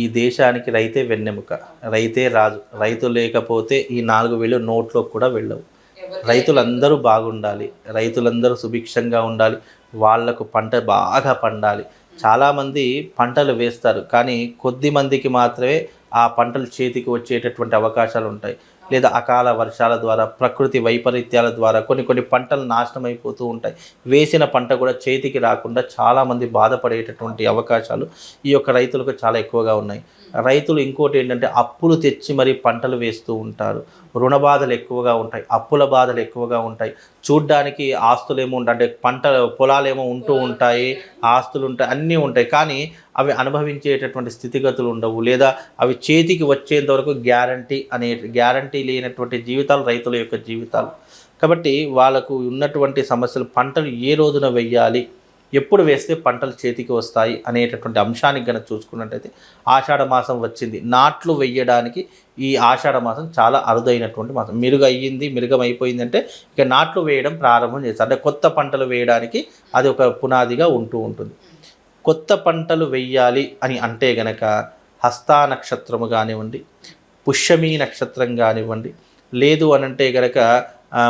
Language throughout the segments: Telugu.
ఈ దేశానికి రైతే వెన్నెముక. రైతే రాజు. రైతు లేకపోతే ఈ నాలుగు వేలు నోట్లో కూడా వెళ్ళవు. రైతులందరూ బాగుండాలి. రైతులందరూ సుభిక్షంగా ఉండాలి. వాళ్ళకు పంట బాగా పండాలి. చాలామంది పంటలు వేస్తారు. కానీ కొద్ది మందికి మాత్రమే ఆ పంటలు చేతికి వచ్చేటటువంటి అవకాశాలు ఉంటాయి. లేదా అకాల వర్షాల ద్వారా ప్రకృతి వైపరీత్యాల ద్వారా కొన్ని కొన్ని పంటలు నాశనం అయిపోతూ ఉంటాయి. వేసిన పంట కూడా చేతికి రాకుండా చాలామంది బాధపడేటటువంటి అవకాశాలు ఈ యొక్క రైతులకు చాలా ఎక్కువగా ఉన్నాయి. రైతులు ఇంకోటి ఏంటంటే అప్పులు తెచ్చి మరి పంటలు వేస్తూ ఉంటారు. రుణ బాధలు ఎక్కువగా ఉంటాయి. అప్పుల బాధలు ఎక్కువగా ఉంటాయి. చూడ్డానికి ఆస్తులు ఏమో ఉంటాయి అంటే పంట పొలాలేమో ఉంటూ ఉంటాయి. ఆస్తులు ఉంటాయి అన్నీ ఉంటాయి. కానీ అవి అనుభవించేటటువంటి స్థితిగతులు ఉండవు. లేదా అవి చేతికి వచ్చేంత వరకు గ్యారంటీ అనే గ్యారంటీ లేనటువంటి జీవితాలు రైతుల యొక్క జీవితాలు. కాబట్టి వాళ్ళకు ఉన్నటువంటి సమస్యలు పంటలు ఏ రోజున వెయ్యాలి? ఎప్పుడు వేస్తే పంటలు చేతికి వస్తాయి అనేటటువంటి అంశానికి కనుక చూసుకున్నట్టయితే ఆషాఢ మాసం వచ్చింది. నాట్లు వెయ్యడానికి ఈ ఆషాఢ మాసం చాలా అరుదైనటువంటి మాసం. మెరుగు అయ్యింది మిరుగం అయిపోయిందంటే ఇక నాట్లు వేయడం ప్రారంభం చేస్తారు. అంటే కొత్త పంటలు వేయడానికి అది ఒక పునాదిగా ఉంటూ ఉంటుంది. కొత్త పంటలు వెయ్యాలి అని అంటే గనక హస్తా నక్షత్రము కానివ్వండి పుష్యమీ నక్షత్రం కానివ్వండి లేదు అని అంటే గనక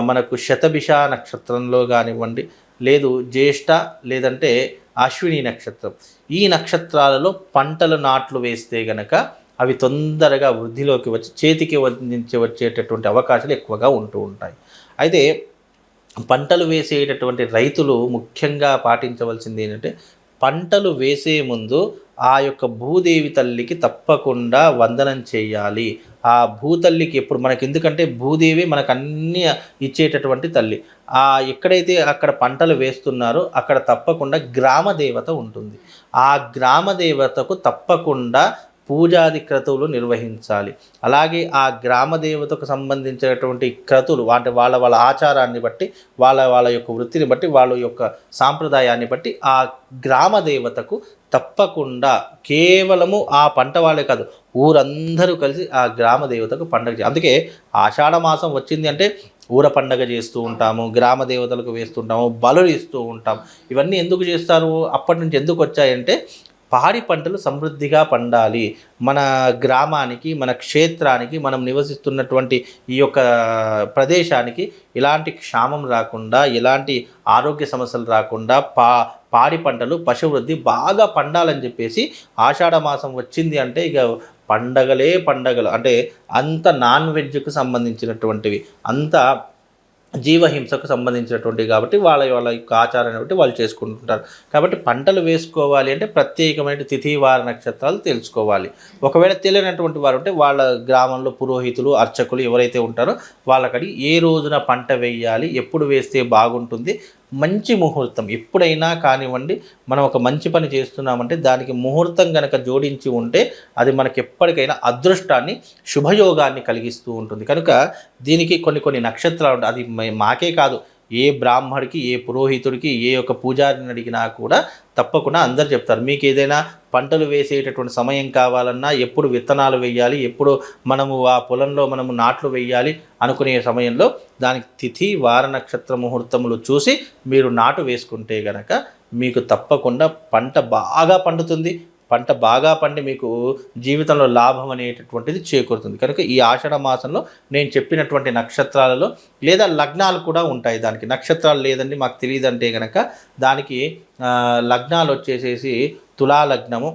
మనకు శతభిష నక్షత్రంలో కానివ్వండి లేదు జ్యేష్ఠ లేదంటే అశ్విని నక్షత్రం. ఈ నక్షత్రాలలో పంటలు నాట్లు వేస్తే గనక అవి తొందరగా వృద్ధిలోకి వచ్చి చేతికి వందించి వచ్చేటటువంటి అవకాశాలు ఎక్కువగా ఉంటూ ఉంటాయి. అయితే పంటలు వేసేటటువంటి రైతులు ముఖ్యంగా పాటించవలసింది ఏంటంటే పంటలు వేసే ముందు ఆ యొక్క భూదేవి తల్లికి తప్పకుండా వందనం చేయాలి. ఆ భూతల్లికి ఎప్పుడు మనకి ఎందుకంటే భూదేవి మనకు అన్నీ ఇచ్చేటటువంటి తల్లి. ఆ ఎక్కడైతే అక్కడ పంటలు వేస్తున్నారో అక్కడ తప్పకుండా గ్రామ దేవత ఉంటుంది. ఆ గ్రామ దేవతకు తప్పకుండా పూజాది క్రతువులు నిర్వహించాలి. అలాగే ఆ గ్రామ దేవతకు సంబంధించినటువంటి క్రతువులు అంటే వాళ్ళ వాళ్ళ ఆచారాన్ని బట్టి వాళ్ళ వాళ్ళ యొక్క వృత్తిని బట్టి వాళ్ళ యొక్క సాంప్రదాయాన్ని బట్టి ఆ గ్రామ దేవతకు తప్పకుండా కేవలము ఆ పంట వాళ్ళే కాదు ఊరందరూ కలిసి ఆ గ్రామ దేవతకు పండగ అందుకే ఆషాఢ మాసం వచ్చింది అంటే ఊర పండగ చేస్తూ ఉంటాము గ్రామ దేవతలకు వేస్తుంటాము బలు ఇస్తూ ఉంటాం ఇవన్నీ ఎందుకు చేస్తారు? అప్పటి నుంచి ఎందుకు వచ్చాయంటే పాడి పంటలు సమృద్ధిగా పండాలి. మన గ్రామానికి మన క్షేత్రానికి మనం నివసిస్తున్నటువంటి ఈ యొక్క ప్రదేశానికి ఎలాంటి క్షామం రాకుండా ఎలాంటి ఆరోగ్య సమస్యలు రాకుండా పా పాడి పంటలు పశువృద్ధి బాగా పండాలని చెప్పేసి ఆషాఢ మాసం వచ్చింది అంటే ఇక పండగలే పండగలు. అంటే అంత నాన్ వెజ్కు సంబంధించినటువంటివి. అంత జీవహింసకు సంబంధించినటువంటి కాబట్టి వాళ్ళ వాళ్ళ యొక్క ఆచారాన్ని బట్టి వాళ్ళు చేసుకుంటుంటారు. కాబట్టి పంటలు వేసుకోవాలి అంటే ప్రత్యేకమైన తిథి వార నక్షత్రాలు తెలుసుకోవాలి. ఒకవేళ తెలియనటువంటి వారు ఉంటే వాళ్ళ గ్రామంలో పురోహితులు అర్చకులు ఎవరైతే ఉంటారో వాళ్ళకడి ఏ రోజున పంట వేయాలి ఎప్పుడు వేస్తే బాగుంటుంది మంచి ముహూర్తం. ఎప్పుడైనా కానివ్వండి మనం ఒక మంచి పని చేస్తున్నామంటే దానికి ముహూర్తం కనుక జోడించి ఉంటే అది మనకి ఎప్పటికైనా అదృష్టాన్ని శుభయోగాన్ని కలిగిస్తూ ఉంటుంది. కనుక దీనికి కొన్ని కొన్ని నక్షత్రాలు ఉంటాయి అది మాకే కాదు. ఏ బ్రాహ్మడికి ఏ పురోహితుడికి ఏ యొక్క పూజారిని అడిగినా కూడా తప్పకుండా అందరు చెప్తారు. మీకు ఏదైనా పంటలు వేసేటటువంటి సమయం కావాలన్నా ఎప్పుడు విత్తనాలు వేయాలి ఎప్పుడు మనము ఆ పొలంలో మనము నాట్లు వేయాలి అనుకునే సమయంలో దానికి తిథి వార నక్షత్ర ముహూర్తములు చూసి మీరు నాటు వేసుకుంటే గనక మీకు తప్పకుండా పంట బాగా పండుతుంది. పంట బాగా పండి మీకు జీవితంలో లాభం అనేటటువంటిది చేకూరుతుంది. కనుక ఈ ఆషాఢ మాసంలో నేను చెప్పినటువంటి నక్షత్రాలలో లేదా లగ్నాలు కూడా ఉంటాయి దానికి. నక్షత్రాలు లేదండి మాకు తెలియదు అంటే కనుక దానికి లగ్నాలు వచ్చేసేసి తులా లగ్నము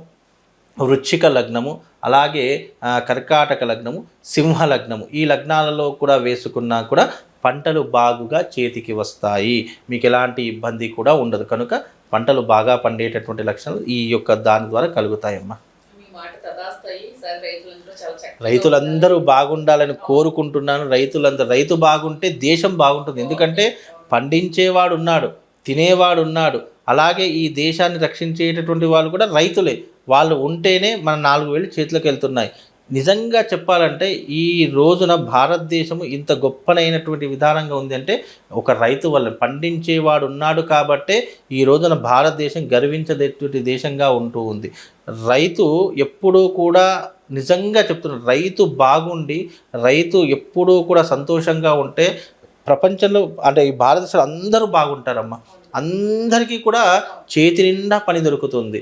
వృశ్చిక లగ్నము అలాగే కర్కాటక లగ్నము సింహ లగ్నము ఈ లగ్నాలలో కూడా వేసుకున్నా కూడా పంటలు బాగుగా చేతికి వస్తాయి. మీకు ఎలాంటి ఇబ్బంది కూడా ఉండదు. కనుక పంటలు బాగా పండేటటువంటి లక్షణాలు ఈ యొక్క దాని ద్వారా కలుగుతాయమ్మా. రైతులందరూ బాగుండాలని కోరుకుంటున్నాను. రైతులందరూ రైతు బాగుంటే దేశం బాగుంటుంది. ఎందుకంటే పండించేవాడు ఉన్నాడు తినేవాడు ఉన్నాడు. అలాగే ఈ దేశాన్ని రక్షించేటటువంటి వాళ్ళు కూడా రైతులే. వాళ్ళు ఉంటేనే మన నాలుగు వేలు చేతిలోకి వెళ్తున్నాయి. నిజంగా చెప్పాలంటే ఈ రోజున భారతదేశము ఇంత గొప్పనైనటువంటి విధానంగా ఉంది అంటే ఒక రైతు వల్ల పండించేవాడు ఉన్నాడు కాబట్టే ఈ రోజున భారతదేశం గర్వించదేటువంటి దేశంగా ఉంటూ ఉంది. రైతు ఎప్పుడూ కూడా నిజంగా చెప్తున్నారు రైతు బాగుండి రైతు ఎప్పుడూ కూడా సంతోషంగా ఉంటే ప్రపంచంలో అంటే ఈ భారతదేశంలో అందరూ బాగుంటారమ్మా. అందరికీ కూడా చేతి నిండా పని దొరుకుతుంది.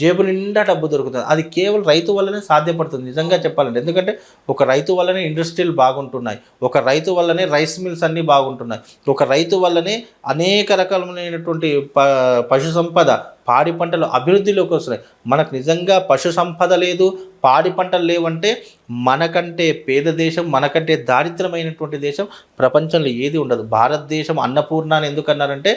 జేబు నిండా డబ్బు దొరుకుతుంది. అది కేవలం రైతు వల్లనే సాధ్యపడుతుంది నిజంగా చెప్పాలంటే. ఎందుకంటే ఒక రైతు వల్లనే ఇండస్ట్రీలు బాగుంటున్నాయి. ఒక రైతు వల్లనే రైస్ మిల్స్ అన్నీ బాగుంటున్నాయి. ఒక రైతు వల్లనే అనేక రకమైనటువంటి ప పశు సంపద పాడి పంటలు అభివృద్ధిలోకి వస్తున్నాయి. మనకు నిజంగా పశు సంపద లేదు పాడి పంటలు లేవంటే మనకంటే పేద దేశం మనకంటే దారిద్రమైనటువంటి దేశం ప్రపంచంలో ఏది ఉండదు. భారతదేశం అన్నపూర్ణ అని ఎందుకన్నారంటే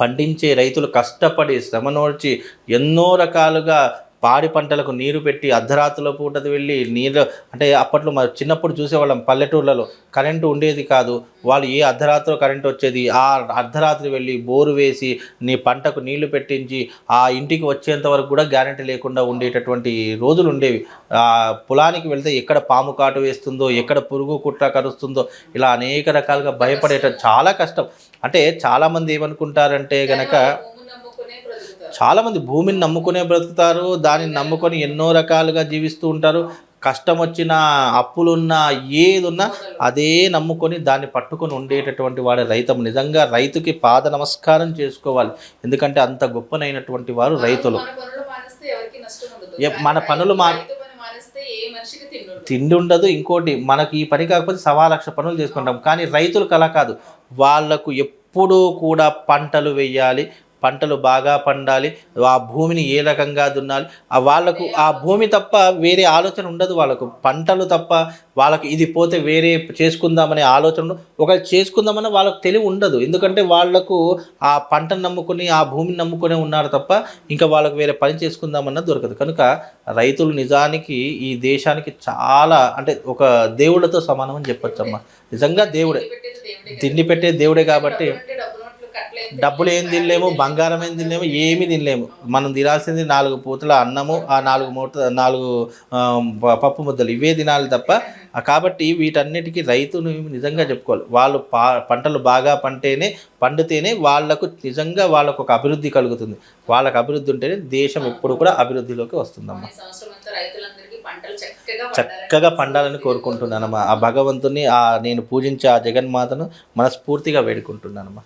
పండించే రైతులు కష్టపడి శ్రమనోడ్చి ఎన్నో రకాలుగా పాడి పంటలకు నీరు పెట్టి అర్ధరాత్రుల పూటది వెళ్ళి నీరు అంటే అప్పట్లో మరి చిన్నప్పుడు చూసేవాళ్ళం పల్లెటూర్లలో కరెంటు ఉండేది కాదు. వాళ్ళు ఏ అర్ధరాత్రి కరెంటు వచ్చేది? ఆ అర్ధరాత్రి వెళ్ళి బోరు వేసి నీ పంటకు నీళ్ళు పెట్టించి ఆ ఇంటికి వచ్చేంత వరకు కూడా గ్యారంటీ లేకుండా ఉండేటటువంటి రోజులు ఉండేవి. ఆ పొలానికి వెళ్తే ఎక్కడ పాము కాటు వేస్తుందో ఎక్కడ పురుగు కుట్ర కరుస్తుందో ఇలా అనేక రకాలుగా భయపడేట చాలా కష్టం. అంటే చాలామంది ఏమనుకుంటారంటే గనక బ్రతుకుతారు చాలా మంది భూమిని నమ్ముకునే బ్రతుకుతారు దానిని నమ్ముకొని ఎన్నో రకాలుగా జీవిస్తూ ఉంటారు. కష్టం వచ్చినా అప్పులున్నా ఏదున్నా అదే నమ్ముకొని దాన్ని పట్టుకొని ఉండేటటువంటి వాడు రైతం. నిజంగా రైతుకి పాద నమస్కారం చేసుకోవాలి. ఎందుకంటే అంత గొప్పనైనటువంటి వారు రైతులు. మన పనులు మా- తిండు ఉండదు ఇంకోటి మనకి ఈ పని కాకపోతే సవా లక్ష పనులు చేసుకుంటాం. కానీ రైతులకు అలా కాదు. వాళ్ళకు ఎప్పుడూ కూడా పంటలు వేయాలి. పంటలు బాగా పండాలి ఆ భూమిని ఏ రకంగా దున్నాలి ఆ వాళ్ళకు ఆ భూమి తప్ప వేరే ఆలోచన ఉండదు వాళ్ళకు పంటలు తప్ప వాళ్ళకు ఇది పోతే వేరే చేసుకుందామనే ఆలోచన. ఒకవేళ చేసుకుందామని వాళ్ళకు తెలివి ఉండదు ఎందుకంటే వాళ్ళకు ఆ పంటను నమ్ముకొని ఆ భూమిని నమ్ముకునే ఉన్నారు తప్ప ఇంకా వాళ్ళకు వేరే పని చేసుకుందామన్నా దొరకదు కనుక రైతులు నిజానికి ఈ దేశానికి చాలా అంటే ఒక దేవుళ్ళతో సమానం అని చెప్పొచ్చమ్మా నిజంగా దేవుడే. తిండి పెట్టే దేవుడే కాబట్టి డబ్బులు ఏం తినలేము బంగారం ఏం తినలేము ఏమీ తినలేము. మనం తినాల్సింది నాలుగు పూతల అన్నము ఆ నాలుగు మూట నాలుగు పప్పు ముద్దలు. ఇవే తినాలి తప్ప కాబట్టి వీటన్నిటికీ రైతును నిజంగా చెప్పుకోవాలి. వాళ్ళు పా పంటలు బాగా పంటేనే పండితేనే వాళ్ళకు నిజంగా వాళ్ళకు ఒక అభివృద్ధి కలుగుతుంది. వాళ్ళకు అభివృద్ధి ఉంటేనే దేశం ఎప్పుడు కూడా అభివృద్ధిలోకి వస్తుందమ్మా. చక్కగా పండాలని కోరుకుంటున్నానమ్మా. ఆ భగవంతుని ఆ నేను పూజించే ఆ జగన్మాతను మనస్ఫూర్తిగా వేడుకుంటున్నానమ్మా.